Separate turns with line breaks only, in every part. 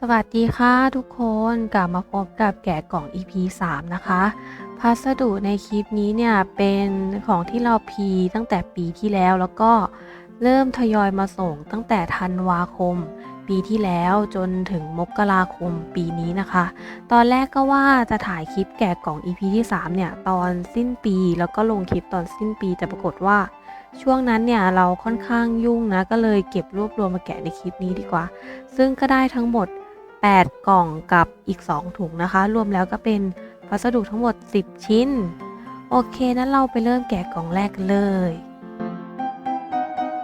สวัสดีค่ะทุกคนกลับมาพบกับแกะกล่อง EP 3 นะคะ พัสดุในคลิปนี้เนี่ยเป็นของที่เราพีตั้งแต่ปีที่แล้วแล้วก็เริ่มทยอยมาส่งตั้งแต่ธันวาคม ปีที่แล้วจนถึงมกราคมปีนี้นะคะ ตอนแรกก็ว่าจะถ่ายคลิปแกะกล่อง EP ที่3เนี่ยตอนสิ้นปีแล้วก็ลงคลิปตอนสิ้นปีแต่ปรากฏว่าช่วงนั้นเนี่ยเราค่อนข้างยุ่งนะก็เลยเก็บรวบรวมมาแกะในคลิปนี้ดีกว่า ซึ่งก็ได้ทั้งหมด 8 กล่องกับอีก 2 ถุงนะคะ รวมแล้วก็เป็นพัสดุทั้งหมด 10 ชิ้น โอเคนั้นเราไปเริ่มแกะกล่องแรกกันเลย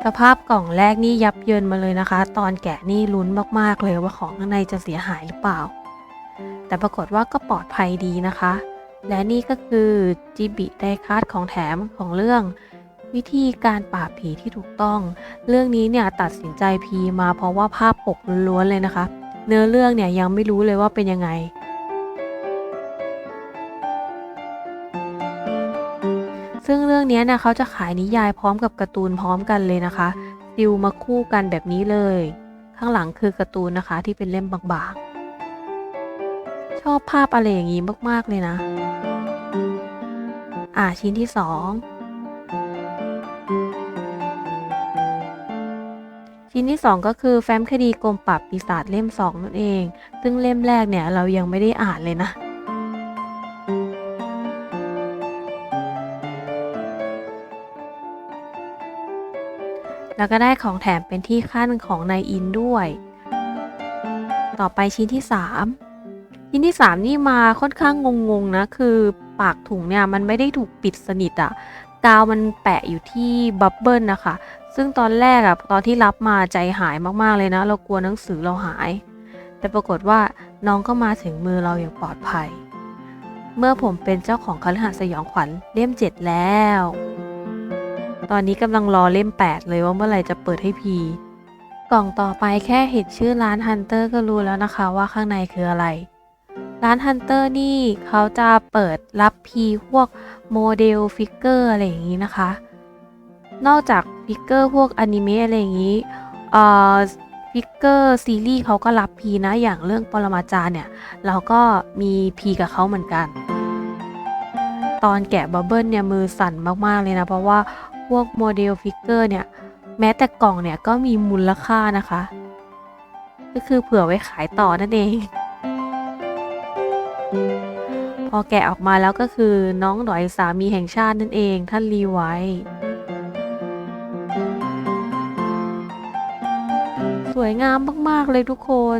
สภาพกล่องแรกนี่ยับเยินมาเลยนะคะ ตอนแกะนี่ลุ้นมากๆเลยว่าของข้างในจะเสียหายหรือเปล่า แต่ปรากฏว่าก็ปลอดภัยดีนะคะ และนี่ก็คือจิบิไดคัสของแถมของเรื่องวิธีการปราบผีที่ถูกต้อง เรื่องนี้เนี่ยตัดสินใจพีมาเพราะว่าภาพปกล้วนเลยนะคะ เนื้อเรื่องเนี่ยยังไม่รู้เลยว่าเป็นยังไง ซึ่งเรื่องนี้นี่ยเขาจะขายนิยายพร้อมกับการ์ตูนพร้อมกันเลยนะคะซิลมาคู่กันแบบนี้เลย ข้างหลังคือการ์ตูนนะคะที่เป็นเล่มบางๆ ชอบภาพอะไรอย่างนี้มากๆเลยนะ อ่าชิ้นที่สอง ชิ้นที่ 2 ก็คือแฟ้มคดีกรมปราบปีศาจเล่ม 2 นั่นเอง ซึ่งเล่มแรกเนี่ยเรายังไม่ได้อ่านเลยนะแล้วก็ได้ของแถมเป็นที่ขั้นของนายอินด้วย ต่อไปชิ้นที่ 3 ชิ้นที่ 3 นี่มาค่อนข้างงงๆนะ คือปากถุงเนี่ยมันไม่ได้ถูกปิดสนิทอะกาวมันแปะอยู่ที่บับเบิลนะคะ ซึ่งตอนแรกอะตอนที่รับมาใจหายมากๆเลยนะ เรากลัวหนังสือเราหาย แต่ปรากฏว่าน้องก็มาถึงมือเราอย่างปลอดภัย เมื่อผมเป็นเจ้าของคฤหาสน์สยองขวัญเล่ม7แล้ว ตอนนี้กำลังรอเล่ม 8 เลยว่าเมื่อไหร่จะเปิดให้พีกล่องต่อไปแค่เห็นชื่อร้านฮันเตอร์ก็รู้แล้วนะคะว่าข้างในคืออะไร ร้านฮันเตอร์นี่เขาจะเปิดรับพีพวกโมเดลฟิกเกอร์อะไรอย่างนี้นะคะ นอกจากฟิกเกอร์พวกอนิเมะอะไรอย่างนี้เอ่อฟิกเกอร์ซีรีส์เขาก็รับพีนะอย่างเรื่องปรมาจารย์เนี่ย เราก็มีพีกับเขาเหมือนกัน ตอนแกะบับเบิลเนี่ยมือสั่นมากๆเลยนะ เพราะว่าพวกโมเดลฟิกเกอร์เนี่ย แม้แต่กล่องเนี่ยก็มีมูลค่านะคะ ก็คือเผื่อไว้ขายต่อนั่นเอง พอแกะออกมาแล้วก็คือน้องดอยสามีแห่งชาตินั่นเองท่านรีไว้ วยงามมากๆเลยทุกคน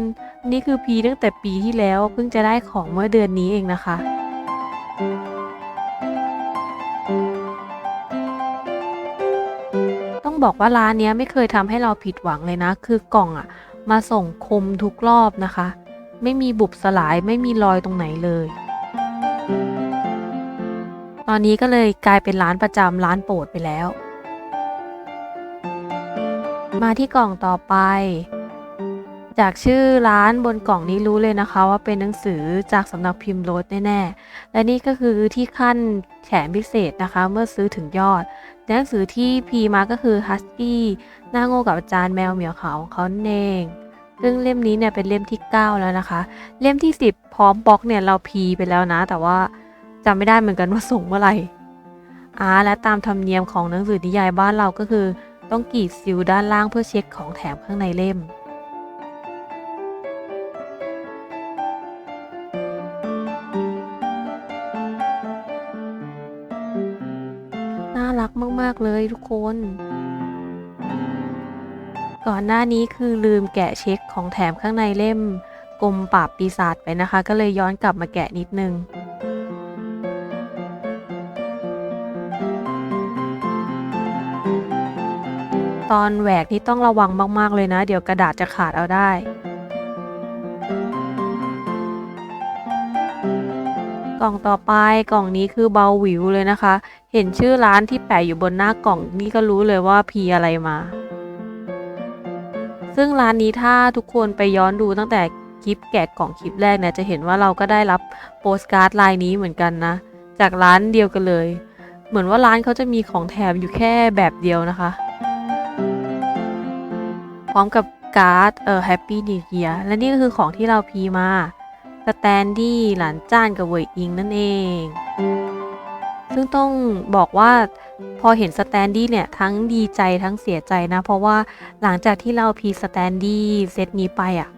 นี่คือพีตั้งแต่ปีที่แล้วเพิ่งจะได้ของเมื่อเดือนนี้เองนะคะต้องบอกว่าร้านนี้ไม่เคยทำให้เราผิดหวังเลยนะ คือกล่องอะมาส่งคมทุกรอบนะคะ ไม่มีบุบสลายไม่มีรอยตรงไหนเลย ตอนนี้ก็เลยกลายเป็นร้านประจำร้านโปรดไปแล้ว มาที่กล่องต่อไป จากชื่อร้านบนกล่องนี้รู้เลยนะคะ ว่าเป็นหนังสือจากสำนักพิมพ์โรสแน่ๆ และนี่ก็คือที่ขั้นแถมพิเศษนะคะ เมื่อซื้อถึงยอด หนังสือที่พีมาก็คือ Husky หน้าโง่กับอาจารย์แมวเหมียวขาวของเขาเองซึ่งเล่มนี้เนี่ยเป็นเล่มที่ 9 แล้วนะคะ เล่มที่ 10 พร้อมบล็อกเนี่ยเราพีไปแล้วนะ แต่ว่าจำไม่ได้เหมือนกันว่าส่งเมื่อไหร่อ่าและตามธรรมเนียมของหนังสือนิยายบ้านเราก็คือ ต้องกรีดซิลด้านล่างเพื่อเช็คของแถมข้างในเล่ม เลยทุกคน ก่อนหน้านี้คือลืมแกะเช็คของแถมข้างในเล่มกรมปราบปีศาจไปนะคะ ก็เลยย้อนกลับมาแกะนิดนึงตอนแหวกนี่ต้องระวังมาก ๆ เลยนะ เดี๋ยวกระดาษจะขาดเอาได้ กล่องต่อไปกล่องนี้คือเบาหวิวเลยนะคะ เห็นชื่อร้านที่แปะอยู่บนหน้ากล่องนี่ก็รู้เลยว่าพีอะไรมา ซึ่งร้านนี้ถ้าทุกคนไปย้อนดูตั้งแต่คลิปแกะกล่องคลิปแรกเนี่ยจะเห็นว่าเราก็ได้รับโปสการ์ดลายนี้เหมือนกันนะ จากร้านเดียวกันเลย เหมือนว่าร้านเขาจะมีของแถมอยู่แค่แบบเดียวนะคะ พร้อมกับการ์ดเอ่อ Happy New Year และนี่ก็คือของที่เราพีมาสแตนดี้หลานจ้านกับเวยอิงนั่นเอง ซึ่งต้องบอกว่าพอเห็นสแตนดี้เนี่ย ทั้งดีใจทั้งเสียใจนะ เพราะว่าหลังจากที่เราพีสแตนดี้เซตนี้ไปอะ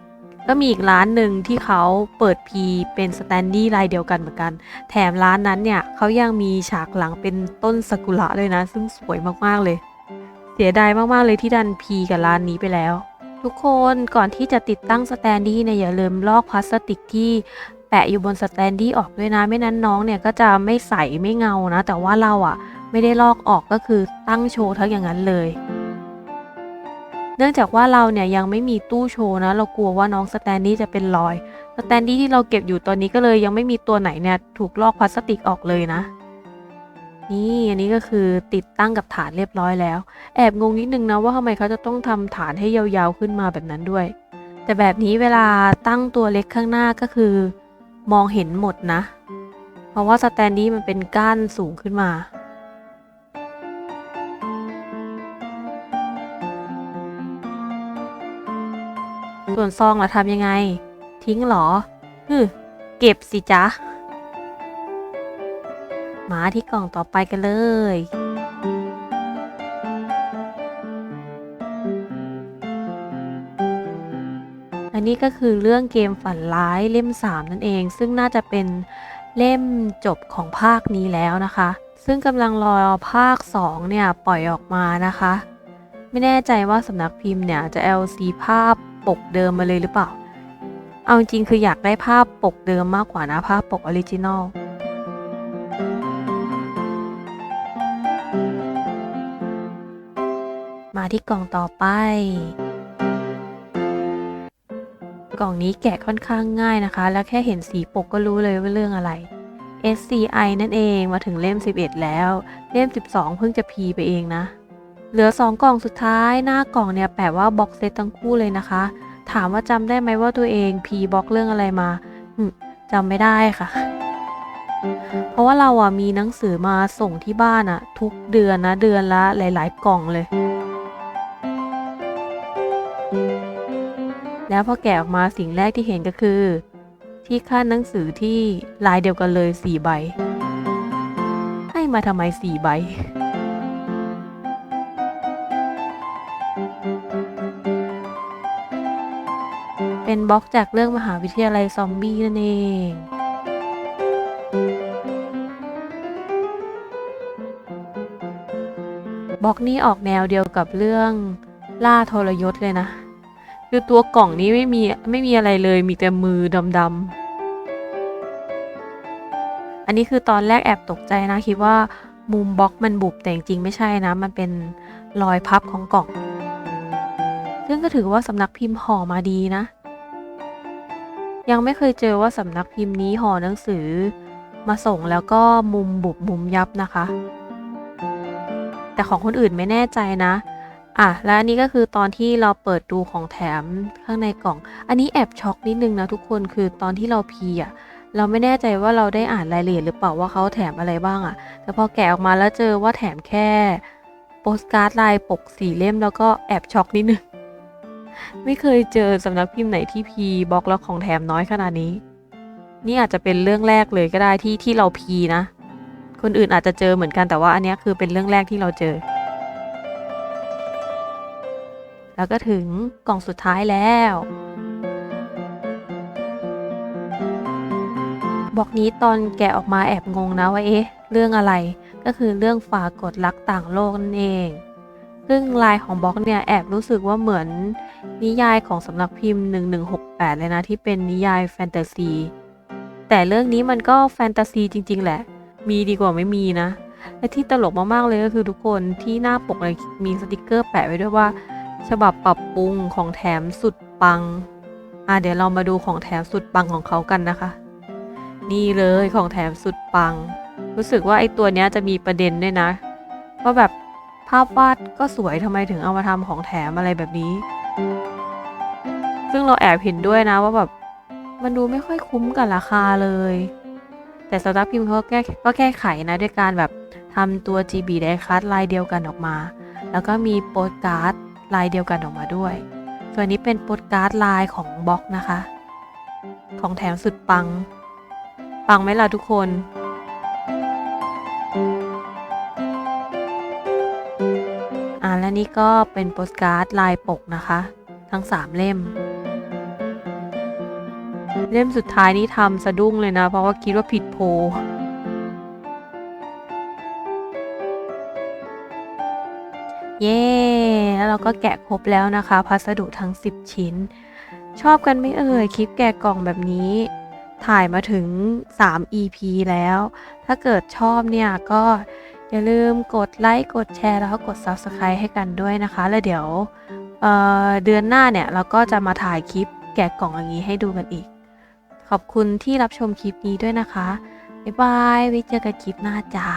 ก็มีอีกร้านหนึ่งที่เขาเปิดพีเป็นสแตนดี้ลายเดียวกันเหมือนกัน แถมร้านนั้นเนี่ยเขายังมีฉากหลังเป็นต้นซากุระเลยนะ ซึ่งสวยมากๆเลย เสียดายมากๆเลยที่ดันพีกับร้านนี้ไปแล้ว ทุกคนก่อนที่จะติดตั้งสแตนดี้เนี่ยอย่าลืมลอกพลาสติกที่ แปะอยู่บนสแตนดี้ออกด้วยนะ ไม่นั้นน้องเนี่ยก็จะไม่ใสไม่เงานะ แต่ว่าเราอะไม่ได้ลอกออกก็คือตั้งโชว์ทั้งอย่างนั้นเลย เนื่องจากว่าเราเนี่ยยังไม่มีตู้โชว์นะ เรากลัวว่าน้องสแตนดี้จะเป็นรอย สแตนดี้ที่เราเก็บอยู่ตอนนี้ก็เลยยังไม่มีตัวไหนเนี่ยถูกลอกพลาสติกออกเลยนะนี่อันนี้ก็คือติดตั้งกับฐานเรียบร้อยแล้ว แอบงงนิดนึงนะว่าทำไมเขาจะต้องทำฐานให้ยาวๆขึ้นมาแบบนั้นด้วย แต่แบบนี้เวลาตั้งตัวเล็กข้างหน้าก็คือ มองเห็นหมดนะ เพราะว่าสแตนดี้มันเป็นก้านสูงขึ้นมา ส่วนซองล่ะทำยังไง ทิ้งหรอฮึเก็บสิจ๊ะ มาที่กล่องต่อไปกันเลย นนี้ก็คือเรื่องเกมฝันร้ายเล่ม 3 นั่นเอง ซึ่งน่าจะเป็นเล่มจบของภาคนี้แล้วนะคะ ซึ่งกำลังรอภาค 2 เนี่ย ปล่อยออกมานะคะ ไม่แน่ใจว่าสำนักพิมพ์เนี่ย จะ LC ภาพปกเดิมมาเลยหรือเปล่า เอาจริงคืออยากได้ภาพปกเดิมมากกว่านะภาพปกออริจินอลมาที่กล่องต่อไป กล่องนี้แกะค่อนข้างง่ายนะคะ แล้วแค่เห็นสีปกก็รู้เลยว่าเรื่องอะไร SCI นั่นเองมาถึงเล่ม 11 แล้ว เล่ม 12 เพิ่งจะพีไปเองนะ เหลือ 2 กล่องสุดท้ายหน้ากล่องเนี่ยแปะว่าบ็อกเซตทั้งคู่เลยนะคะ ถามว่าจำได้ไหมว่าตัวเองพีบ็อกเรื่องอะไรมาจำไม่ได้ค่ะ เพราะว่าเราอะมีหนังสือมาส่งที่บ้านอะ ทุกเดือนนะเดือนละหลาย ๆ กล่องเลย แล้วพอแกะออกมาสิ่งแรกที่เห็นก็คือ ที่ขั้นหนังสือที่ลายเดียวกันเลยสี่ใบ ให้มาทำไมสี่ใบเป็นบล็อกจากเรื่องมหาวิทยาลัยซอมบี้นั่นเอง บล็อกนี้ออกแนวเดียวกับเรื่องล่าทรยศเลยนะ คือตัวกล่องนี้ไม่มีไม่มีอะไรเลยมีแต่มือดำๆอันนี้คือตอนแรกแอบตกใจนะ คิดว่ามุมบล็อกมันบุบแต่จริงไม่ใช่นะ มันเป็นรอยพับของกล่อง ซึ่งก็ถือว่าสำนักพิมพ์ห่อมาดีนะ ยังไม่เคยเจอว่าสำนักพิมพ์นี้ห่อหนังสือ มาส่งแล้วก็มุมบุบมุมยับนะคะ แต่ของคนอื่นไม่แน่ใจนะ อะและอันนี้ก็คือตอนที่เราเปิดดูของแถมข้างในกล่อง อันนี้แอบช็อกนิดนึงนะทุกคนคือตอนที่เราพีอะเราไม่แน่ใจว่าเราได้อ่านรายละเอียดหรือเปล่าว่าเขาแถมอะไรบ้างอะ แต่พอแกะออกมาแล้วเจอว่าแถมแค่โปสการ์ดลายปกสีเล่มแล้วก็แอบช็อกนิดนึง ไม่เคยเจอสำนักพิมพ์ไหนที่พีบล็อกแล้วของแถมน้อยขนาดนี้ นี่อาจจะเป็นเรื่องแรกเลยก็ได้ที่ที่เราพีนะ คนอื่นอาจจะเจอเหมือนกันแต่ว่าอันนี้คือเป็นเรื่องแรกที่เราเจอ แล้วก็ถึงกล่องสุดท้ายแล้ว บอกนี้ตอนแกะออกมาแอบงงนะว่าเอ๊ะ เรื่องอะไร ก็คือเรื่องฝากดรักต่างโลกนั่นเอง ซึ่งลายของบล็อกเนี่ยแอบรู้สึกว่าเหมือนนิยายของสำนักพิมพ์ 1168 เลยนะที่เป็นนิยายแฟนตาซี แต่เรื่องนี้มันก็แฟนตาซีจริง ๆ แหละ มีดีกว่าไม่มีนะ และที่ตลกมากๆเลยก็คือทุกคนที่หน้าปกเลยมีสติกเกอร์แปะไว้ด้วยว่า ฉบับปรับปรุงของแถมสุดปัง อะเดี๋ยวเรามาดูของแถมสุดปังของเขากันนะคะ นี่เลยของแถมสุดปัง รู้สึกว่าไอ้ตัวเนี้ยจะมีประเด็นด้วยนะว่าแบบภาพวาดก็สวยทำไมถึงเอามาทำของแถมอะไรแบบนี้ ซึ่งเราแอบเห็นด้วยนะว่าแบบมันดูไม่ค่อยคุ้มกับราคาเลย แต่สตาร์พิมพ์เขาแก้ก็แก้ไขนะด้วยการแบบทำตัว GB ไดคัสลายเดียวกันออกมา แล้วก็มีโปสการ์ด ลายเดียวกันออกมาด้วย ส่วนนี้เป็นโปสการ์ดลายของบล็อกนะคะ ของแถมสุดปัง ปังไหมล่ะทุกคนอ่าและนี่ก็เป็นโปสการ์ดลายปกนะคะ ทั้ง 3 เล่ม เล่มสุดท้ายนี่ทำสะดุ้งเลยนะ เพราะว่าคิดว่าผิดโพเย้ แล้วเราก็แกะครบแล้วนะคะ พัสดุทั้ง 10 ชิ้น ชอบกันไม่เอ่ยคลิปแกะกล่องแบบนี้ ถ่ายมาถึง 3 EP แล้ว ถ้าเกิดชอบเนี่ยก็อย่าลืมกดไลค์กดแชร์แล้วก็กด Subscribe ให้กันด้วยนะคะ แล้วเดี๋ยวเเดือนหน้าเนี่ยเราก็จะมาถ่ายคลิปแกะกล่องอย่างนี้ให้ดูกันอีก ขอบคุณที่รับชมคลิปนี้ด้วยนะคะบ๊ายบายไว้เจอกันคลิปหน้าจ้า